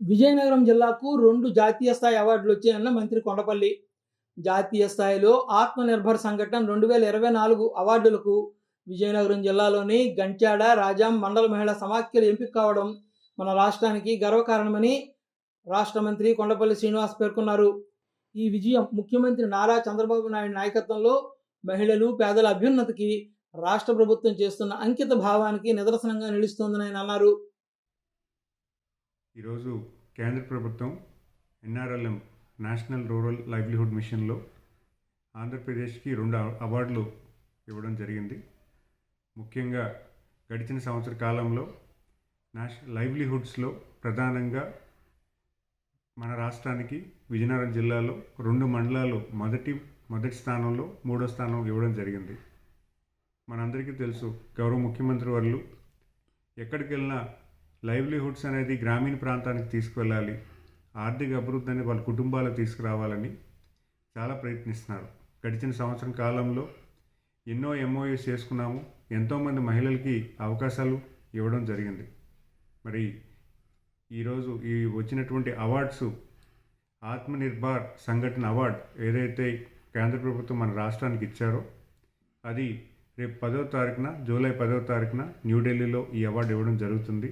విజయనగరం జిల్లాకు రెండు జాతీయ స్థాయి అవార్డులు వచ్చాయన్న మంత్రి కొండపల్లి. జాతీయ స్థాయిలో ఆత్మనిర్భర్ సంఘటన రెండు వేల ఇరవై నాలుగు అవార్డులకు విజయనగరం జిల్లాలోని గంట్యాడ రాజాం మండల మహిళా సమాఖ్యలు ఎంపిక కావడం మన రాష్ట్రానికి గర్వకారణమని రాష్ట్ర మంత్రి కొండపల్లి శ్రీనివాస్ పేర్కొన్నారు. ఈ విజయం ముఖ్యమంత్రి నారా చంద్రబాబు నాయుడు నాయకత్వంలో మహిళలు పేదల అభ్యున్నతికి రాష్ట్ర ప్రభుత్వం చేస్తున్న అంకిత భావానికి నిదర్శనంగా నిలుస్తోందని ఆయన అన్నారు. ఈరోజు కేంద్ర ప్రభుత్వం ఎన్ఆర్ఎల్ఎం నేషనల్ రూరల్ లైవ్లీహుడ్ మిషన్లో ఆంధ్రప్రదేశ్కి రెండు అవార్డులు ఇవ్వడం జరిగింది. ముఖ్యంగా గడిచిన సంవత్సర కాలంలో నేష లైవ్లీహుడ్స్లో ప్రధానంగా మన రాష్ట్రానికి విజయనగరం జిల్లాలో రెండు మండలాలు మొదటి మొదటి స్థానంలో మూడో స్థానం ఇవ్వడం జరిగింది. మనందరికీ తెలుసు గౌరవ ముఖ్యమంత్రి వర్లు ఎక్కడికి వెళ్ళినా లైవ్లీహుడ్స్ అనేది గ్రామీణ ప్రాంతానికి తీసుకువెళ్ళాలి. ఆర్థిక అభివృద్ధిని వాళ్ళ కుటుంబాలకు తీసుకురావాలని చాలా ప్రయత్నిస్తున్నారు. గడిచిన సంవత్సరం కాలంలో ఎన్నో ఎంఓయూస్ చేసుకున్నాము. ఎంతోమంది మహిళలకి అవకాశాలు ఇవ్వడం జరిగింది. మరి ఈరోజు ఈ వచ్చినటువంటి అవార్డ్స్ ఆత్మనిర్భర్ సంఘటన అవార్డ్ ఏదైతే కేంద్ర ప్రభుత్వం మన రాష్ట్రానికి ఇచ్చారో అది రేపు పదో తారీఖున జూలై పదో తారీఖున న్యూఢిల్లీలో ఈ అవార్డు ఇవ్వడం జరుగుతుంది.